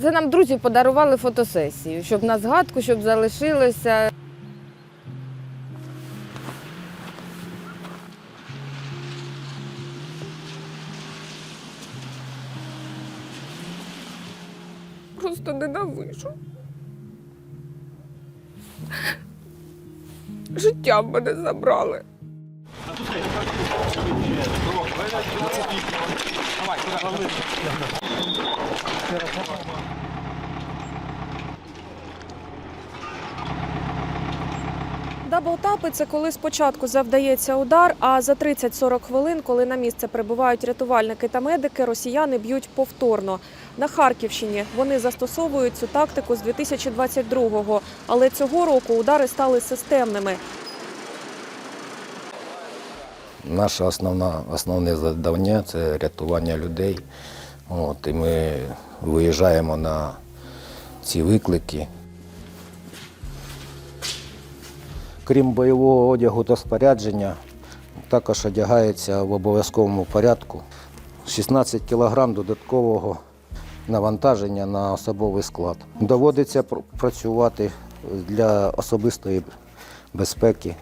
Це нам друзі подарували фотосесію, щоб на згадку, щоб залишилося. Просто ненавижу. Життя в мене забрали. Даблтапи це коли спочатку завдається удар, а за 30-40 хвилин, коли на місце прибувають рятувальники та медики, росіяни б'ють повторно. На Харківщині вони застосовують цю тактику з 2022-го, але цього року удари стали системними. Наше основна, основне завдання це рятування людей. От, і ми виїжджаємо на ці виклики. Крім бойового одягу та спорядження, також одягається в обов'язковому порядку 16 кг додаткового навантаження на особовий склад. Доводиться працювати для особистої безпеки.